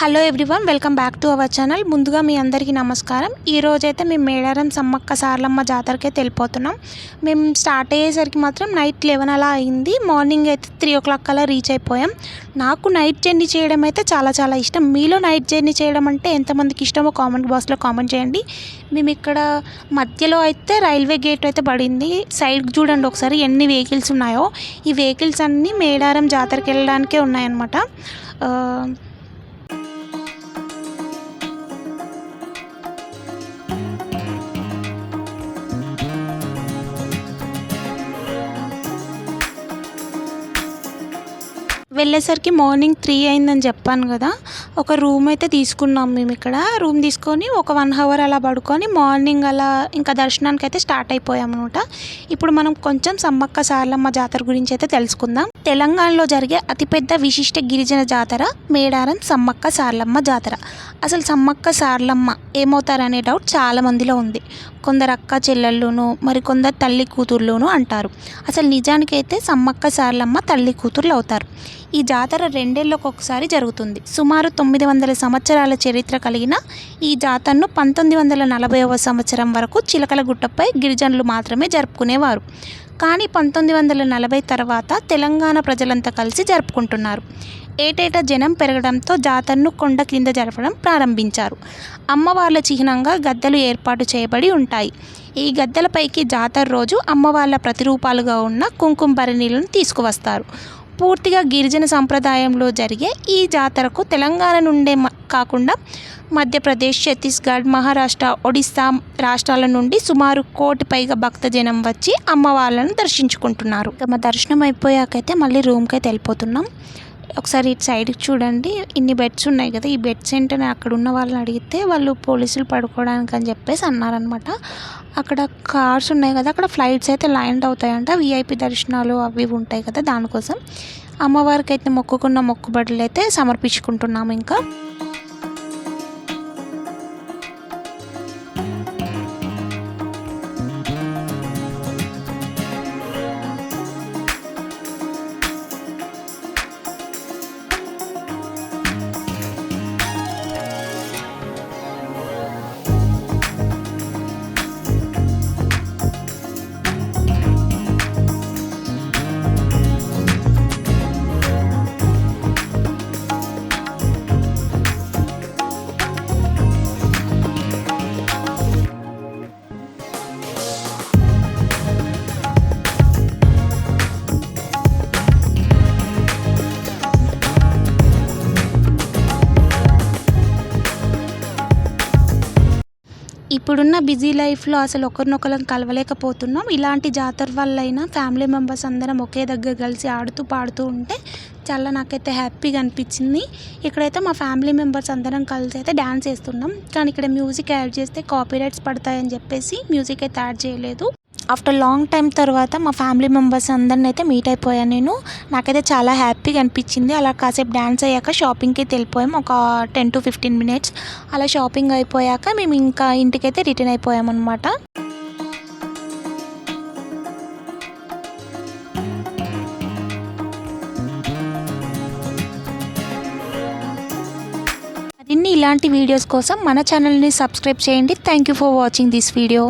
Hello everyone welcome back to our channel ముందుగా మీ అందరికీ నమస్కారం. ఈ రోజైతే మేము మేడారం సమ్మక్క సార్లమ్మ జాతరకే వెళ్ళిపోతున్నాం మేము స్టార్ట్ అయ్యేసరికి మాత్రం నైట్ లెవెన్ అలా అయింది. మార్నింగ్ అయితే త్రీ ఓ క్లాక్ అలా రీచ్ అయిపోయాం. నాకు నైట్ జర్నీ చేయడం అయితే చాలా చాలా ఇష్టం. మీలో నైట్ జర్నీ చేయడం అంటే ఎంతమందికి ఇష్టమో కామెంట్ బాక్స్లో కామెంట్ చేయండి. మేము ఇక్కడ మధ్యలో అయితే రైల్వే గేట్ అయితే పడింది. సైడ్ చూడండి ఒకసారి ఎన్ని వెహికల్స్ ఉన్నాయో. ఈ వెహికల్స్ అన్నీ మేడారం జాతరకి వెళ్ళడానికే ఉన్నాయన్నమాట. వెళ్ళేసరికి మార్నింగ్ త్రీ అయిందని చెప్పాను కదా ఒక రూమ్ అయితే తీసుకున్నాం మేము ఇక్కడ. రూమ్ తీసుకొని ఒక వన్ అవర్ అలా పడుకొని మార్నింగ్ అలా ఇంకా దర్శనానికి అయితే స్టార్ట్ అయిపోయాం అనమాట ఇప్పుడు మనం కొంచెం సమ్మక్క సార్లమ్మ జాతర గురించి అయితే తెలుసుకుందాం. తెలంగాణలో జరిగే అతిపెద్ద విశిష్ట గిరిజన జాతర మేడారం సమ్మక్క సార్లమ్మ జాతర. అసలు సమ్మక్క సార్లమ్మ ఏమవుతారనే డౌట్ చాలా మందిలో ఉంది. కొందరు అక్క చెల్లెళ్ళును మరి కొందరు తల్లి కూతుర్లును అంటారు. అసలు నిజానికైతే సమ్మక్క సార్లమ్మ తల్లి కూతుర్లు అవుతారు. ఈ జాతర రెండేళ్ళకు ఒకసారి జరుగుతుంది. సుమారు తొమ్మిది వందల సంవత్సరాల చరిత్ర కలిగిన ఈ జాతరను పంతొమ్మిది వందల నలభైవ సంవత్సరం వరకు చిలకలగుట్టపై గిరిజనులు మాత్రమే జరుపుకునేవారు. కానీ పంతొమ్మిది వందల నలభై తర్వాత తెలంగాణ ప్రజలంతా కలిసి జరుపుకుంటున్నారు. ఏటేటా జనం పెరగడంతో జాతరను కొండ క్రింద జరపడం ప్రారంభించారు. అమ్మవార్ల చిహ్నంగా గద్దెలు ఏర్పాటు చేయబడి ఉంటాయి. ఈ గద్దెలపైకి జాతర రోజు అమ్మవార్ల ప్రతిరూపాలుగా ఉన్న కుంకుమ భరణీలను తీసుకువస్తారు. పూర్తిగా గిరిజన సంప్రదాయంలో జరిగే ఈ జాతరకు తెలంగాణ నుండే మ- కాకుండా మధ్యప్రదేశ్ ఛత్తీస్గఢ్ మహారాష్ట్ర ఒడిస్సా రాష్ట్రాల నుండి సుమారు కోటి పైగా భక్తజనం వచ్చి అమ్మవార్లను దర్శించుకుంటున్నారు. ఇక మా దర్శనం అయిపోయాకైతే మళ్ళీ రూమ్కి అయితే వెళ్ళిపోతున్నాం. ఒకసారి ఇటు సైడ్కి చూడండి. ఇన్ని బెడ్స్ ఉన్నాయి కదా ఈ బెడ్స్ ఏంటని అక్కడ ఉన్న వాళ్ళని అడిగితే వాళ్ళు పోలీసులు పడుకోవడానికి అని చెప్పేసి అన్నారనమాట అక్కడ కార్స్ ఉన్నాయి కదా అక్కడ ఫ్లైట్స్ అయితే ల్యాండ్ అవుతాయంట. విఐపి దర్శనాలు అవి ఉంటాయి కదా దానికోసం. అమ్మవారికి అయితే మొక్కుకున్న మొక్కుబడులు అయితే సమర్పించుకుంటున్నాము ఇంకా. ఇప్పుడున్న బిజీ లైఫ్లో అసలు ఒకరినొకరం కలవలేకపోతున్నాం. ఇలాంటి జాతర వల్లైనా ఫ్యామిలీ మెంబర్స్ అందరం ఒకే దగ్గర కలిసి ఆడుతూ పాడుతూ ఉంటే చాలా నాకైతే హ్యాపీగా అనిపించింది. ఇక్కడైతే మా ఫ్యామిలీ మెంబర్స్ అందరం కలిసి అయితే డ్యాన్స్ వేస్తున్నాం కానీ ఇక్కడ మ్యూజిక్ యాడ్ చేస్తే కాపీరైట్స్ పడతాయని చెప్పేసి మ్యూజిక్ అయితే యాడ్ చేయలేదు. ఆఫ్టర్ లాంగ్ టైం తర్వాత మా ఫ్యామిలీ మెంబర్స్ అందరిని అయితే మీట్ అయిపోయాను నేను. నాకైతే చాలా హ్యాపీగా అనిపించింది. అలా కాసేపు డ్యాన్స్ అయ్యాక షాపింగ్కి వెళ్ళిపోయాం. ఒక టెన్ టు ఫిఫ్టీన్ మినిట్స్ అలా షాపింగ్ అయిపోయాక మేము ఇంకా ఇంటికైతే రిటర్న్ అయిపోయాం అనమాట మరిన్ని ఇలాంటి వీడియోస్ కోసం మన ఛానల్ని సబ్స్క్రైబ్ చేయండి. Thank you for watching this video